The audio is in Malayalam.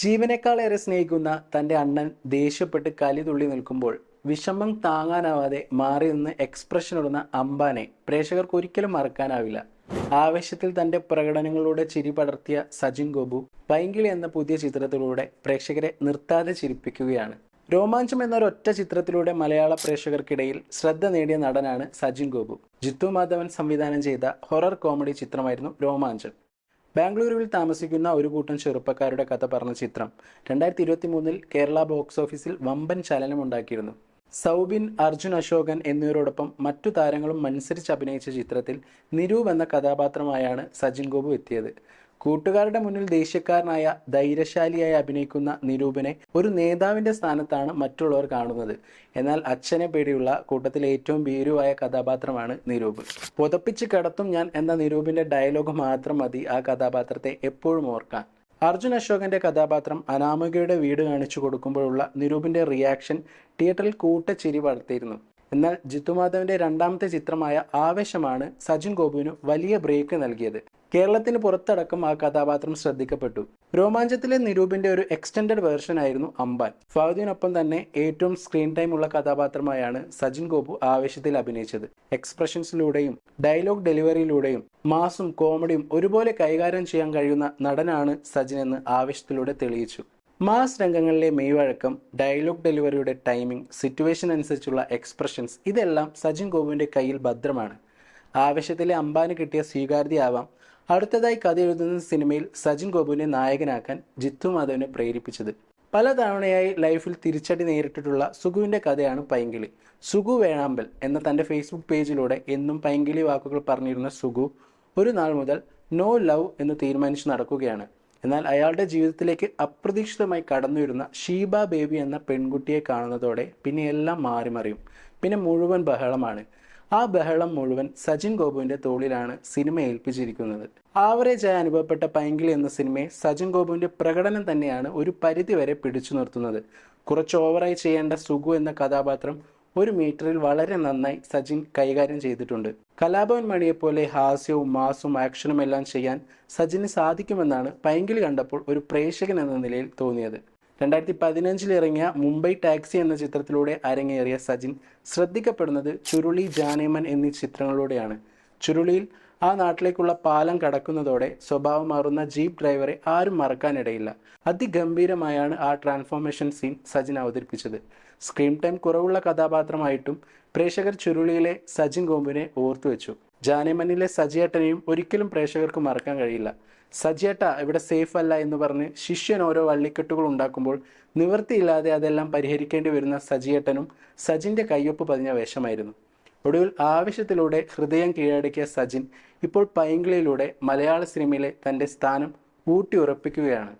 ജീവനേക്കാളേറെ സ്നേഹിക്കുന്ന തന്റെ അണ്ണൻ ദേഷ്യപ്പെട്ട് കലി തുള്ളി നിൽക്കുമ്പോൾ വിഷമം താങ്ങാനാവാതെ മാറി നിന്ന് എക്സ്പ്രഷൻ ഇടുന്ന അംബാനെ പ്രേക്ഷകർക്ക് ഒരിക്കലും മറക്കാനാവില്ല. ആവേശത്തിൽ തന്റെ പ്രകടനങ്ങളിലൂടെ ചിരി പടർത്തിയ സജിൻ ഗോപു പൈങ്കിളി എന്ന പുതിയ ചിത്രത്തിലൂടെ പ്രേക്ഷകരെ നിർത്താതെ ചിരിപ്പിക്കുകയാണ്. രോമാഞ്ചം എന്നൊരൊറ്റ ചിത്രത്തിലൂടെ മലയാള പ്രേക്ഷകർക്കിടയിൽ ശ്രദ്ധ നേടിയ നടനാണ് സജിൻ ഗോപു. ജിത്തു മാധവൻ സംവിധാനം ചെയ്ത ഹൊറർ കോമഡി ചിത്രമായിരുന്നു രോമാഞ്ചം. ബാംഗ്ലൂരുവിൽ താമസിക്കുന്ന ഒരു കൂട്ടം ചെറുപ്പക്കാരുടെ കഥ പറഞ്ഞ ചിത്രം രണ്ടായിരത്തി ഇരുപത്തി മൂന്നിൽ കേരള ബോക്സ് ഓഫീസിൽ വമ്പൻ ചലനമുണ്ടാക്കിയിരുന്നു സൗബിൻ അർജുൻ അശോകൻ എന്നിവരോടൊപ്പം മറ്റു താരങ്ങളും മത്സരിച്ച് അഭിനയിച്ച ചിത്രത്തിൽ നിരൂപ് എന്ന കഥാപാത്രമായാണ് സജിൻ ഗോപു എത്തിയത്. കൂട്ടുകാരുടെ മുന്നിൽ ദേഷ്യക്കാരനായ ധൈര്യശാലിയായി അഭിനയിക്കുന്ന നിരൂപനെ ഒരു നേതാവിന്റെ സ്ഥാനത്താണ് മറ്റുള്ളവർ കാണുന്നത്. എന്നാൽ അച്ഛനെ പേടിയുള്ള കൂട്ടത്തിലെ ഏറ്റവും ഭീരുവായ കഥാപാത്രമാണ് നിരൂപ്. പുതപ്പിച്ച് കിടത്തും ഞാൻ എന്ന നിരൂപിന്റെ ഡയലോഗ് മാത്രം മതി ആ കഥാപാത്രത്തെ എപ്പോഴും ഓർക്കാൻ. അർജുൻ അശോകന്റെ കഥാപാത്രം അനാമികയുടെ വീട് കാണിച്ചു കൊടുക്കുമ്പോഴുള്ള നിരൂപിന്റെ റിയാക്ഷൻ തിയേറ്ററിൽ കൂട്ടച്ചിരി വളർത്തിയിരുന്നു. എന്നാൽ ജിത്തുമാധവന്റെ രണ്ടാമത്തെ ചിത്രമായ ആവേശമാണ് സജിൻ ഗോപുവിന് വലിയ ബ്രേക്ക് നൽകിയത്. കേരളത്തിന് പുറത്തടക്കം ആ കഥാപാത്രം ശ്രദ്ധിക്കപ്പെട്ടു. രോമാഞ്ചത്തിലെ നിരൂപിന്റെ ഒരു എക്സ്റ്റൻഡഡ് വേർഷൻ ആയിരുന്നു അമ്പാൻ ഫൗദിനൊപ്പം തന്നെ ഏറ്റവും സ്ക്രീൻ ടൈം ഉള്ള കഥാപാത്രമായാണ് സജിൻ ഗോപു ആവേശത്തിൽ അഭിനയിച്ചത്. എക്സ്പ്രഷൻസിലൂടെയും ഡയലോഗ് ഡെലിവറിയിലൂടെയും മാസും കോമഡിയും ഒരുപോലെ കൈകാര്യം ചെയ്യാൻ കഴിയുന്ന നടനാണ് സജിൻ എന്ന് ആവേശത്തിലൂടെ തെളിയിച്ചു. മാസ് രംഗങ്ങളിലെ മെയ്വഴക്കം ഡയലോഗ് ഡെലിവറിയുടെ ടൈമിംഗ് സിറ്റുവേഷൻ അനുസരിച്ചുള്ള എക്സ്പ്രഷൻസ് ഇതെല്ലാം സജിൻ ഗോപുവിന്റെ കയ്യിൽ ഭദ്രമാണ്. ആവേശത്തിലെ അമ്പാന് കിട്ടിയ സ്വീകാര്യതയാവാം അടുത്തതായി കഥ എഴുതുന്ന സിനിമയിൽ സജിൻ ഗോപുവിനെ നായകനാക്കാൻ ജിത്തു മാധവനെ പ്രേരിപ്പിച്ചത്. പല തവണയായി ലൈഫിൽ തിരിച്ചടി നേരിട്ടിട്ടുള്ള സുഗുവിന്റെ കഥയാണ് പൈങ്കിളി. സുഗു വേണാമ്പൽ എന്ന തന്റെ ഫേസ്ബുക്ക് പേജിലൂടെ എന്നും പൈങ്കിളി വാക്കുകൾ പറഞ്ഞിരുന്ന സുഗു ഒരു നാൾ മുതൽ നോ ലവ് എന്ന് തീരുമാനിച്ചു നടക്കുകയാണ്. എന്നാൽ അയാളുടെ ജീവിതത്തിലേക്ക് അപ്രതീക്ഷിതമായി കടന്നുവരുന്ന ഷീബ ബേബി എന്ന പെൺകുട്ടിയെ കാണുന്നതോടെ പിന്നെ എല്ലാം മാറിമറിയും. പിന്നെ മുഴുവൻ ബഹളമാണ്. ആ ബഹളം മുഴുവൻ സജിൻ ഗോപുവിന്റെ തോളിലാണ് സിനിമ ഏൽപ്പിച്ചിരിക്കുന്നത്. ആവറേജായി അനുഭവപ്പെട്ട പൈങ്കിളി എന്ന സിനിമയെ സജിൻ ഗോപുവിന്റെ പ്രകടനം തന്നെയാണ് ഒരു പരിധി വരെ പിടിച്ചു നിർത്തുന്നത്. കുറച്ച് ഓവറായി ചെയ്യേണ്ട സുഗു എന്ന കഥാപാത്രം ഒരു മീറ്ററിൽ വളരെ നന്നായി സജിൻ കൈകാര്യം ചെയ്തിട്ടുണ്ട്. കലാഭവൻ മണിയെപ്പോലെ ഹാസ്യവും മാസും ആക്ഷനും എല്ലാം ചെയ്യാൻ സജിന് സാധിക്കുമെന്നാണ് പൈങ്കിളി കണ്ടപ്പോൾ ഒരു പ്രേക്ഷകൻ എന്ന നിലയിൽ തോന്നിയത്. രണ്ടായിരത്തി പതിനഞ്ചിൽ ഇറങ്ങിയ മുംബൈ ടാക്സി എന്ന ചിത്രത്തിലൂടെ അരങ്ങേറിയ സജിൻ ശ്രദ്ധിക്കപ്പെടുന്നത് ചുരുളി ജാനേമൻ എന്നീ ചിത്രങ്ങളിലൂടെയാണ് ചുരുളിയിൽ ആ നാട്ടിലേക്കുള്ള പാലം കടക്കുന്നതോടെ സ്വഭാവം മാറുന്ന ജീപ്പ് ഡ്രൈവറെ ആരും മറക്കാനിടയില്ല. അതിഗംഭീരമായാണ് ആ ട്രാൻസ്ഫോർമേഷൻ സീൻ സജിൻ അവതരിപ്പിച്ചത്. സ്ക്രീൻ ടൈം കുറവുള്ള കഥാപാത്രമായിട്ടും പ്രേക്ഷകർ ചുരുളിയിലെ സജിൻ ഗോമ്പുവിനെ ഓർത്തുവെച്ചു. ജാനേമനിലെ സജിയേട്ടനെയും ഒരിക്കലും പ്രേക്ഷകർക്ക് മറക്കാൻ കഴിയില്ല. സജിയേട്ട ഇവിടെ സേഫ് അല്ല എന്ന് പറഞ്ഞ് ശിഷ്യൻ ഓരോ വള്ളിക്കെട്ടുകൾ ഉണ്ടാക്കുമ്പോൾ നിവൃത്തിയില്ലാതെ അതെല്ലാം പരിഹരിക്കേണ്ടി വരുന്ന സജിയേട്ടനും സജിന്റെ കയ്യൊപ്പ് പതിഞ്ഞ വേഷമായിരുന്നു. ഒടുവിൽ ആവശ്യത്തിലൂടെ ഹൃദയം കീഴടക്കിയ സജിൻ ഇപ്പോൾ പൈങ്കിളിയിലൂടെ മലയാള സിനിമയിലെ തന്റെ സ്ഥാനം ഊട്ടി ഉറപ്പിക്കുകയാണ്